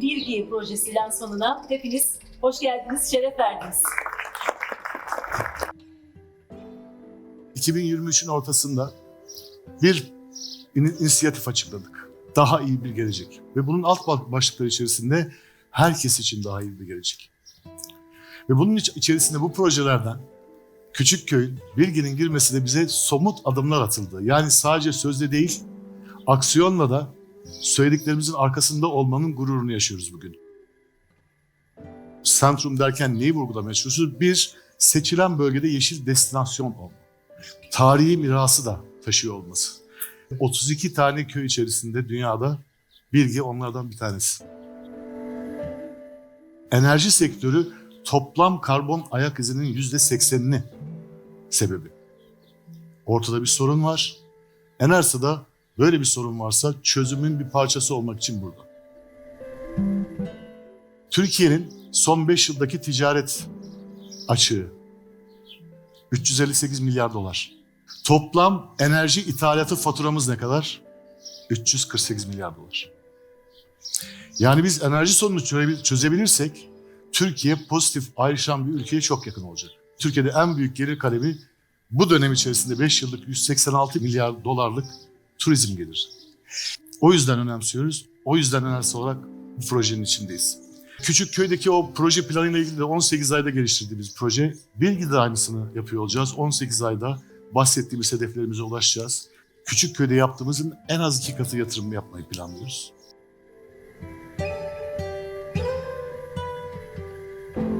Türkiye projesi lansmanına hepiniz hoş geldiniz, şeref verdiniz. 2023'ün ortasında bir in- inisiyatif açıkladık. Daha iyi bir gelecek. Ve bunun alt ba- başlıkları içerisinde herkes için daha iyi bir gelecek. Ve bunun iç- içerisinde bu projelerden Küçükköy'ün, Bilgi'nin girmesi de bize somut adımlar atıldı. Yani sadece sözde değil, aksiyonla da söylediklerimizin arkasında olmanın gururunu yaşıyoruz bugün. Sentrum derken neyi vurgulamaya çalışıyoruz? Bir, seçilen bölgede yeşil destinasyon olma tarihi mirası da taşıyor olması. 32 tane köy içerisinde dünyada Bilgi onlardan bir tanesi. Enerji sektörü toplam karbon ayak izinin yüzde seksenini sebebi. Ortada bir sorun var. Enersa da böyle bir sorun varsa çözümün bir parçası olmak için burada. Türkiye'nin son 5 yıldaki ticaret açığı 358 milyar dolar. Toplam enerji ithalatı faturamız ne kadar? 348 milyar dolar. Yani biz enerji çözebil- çözebilirsek Türkiye pozitif ayrışan bir ülkeye çok yakın olacak. Türkiye'de en büyük gelir kalemi bu dönem içerisinde 5 yıllık 186 milyar dolarlık turizm gelir. O yüzden önemsiyoruz. O yüzden önemli olarak bu projenin içindeyiz. Küçük köydeki o proje planıyla ilgili de 18 ayda geliştirdiğimiz proje. Bilgi de aynısını yapıyor olacağız. 18 ayda bahsettiğimiz hedeflerimize ulaşacağız. Küçük köyde yaptığımızın en az iki katı yatırım yapmayı planlıyoruz.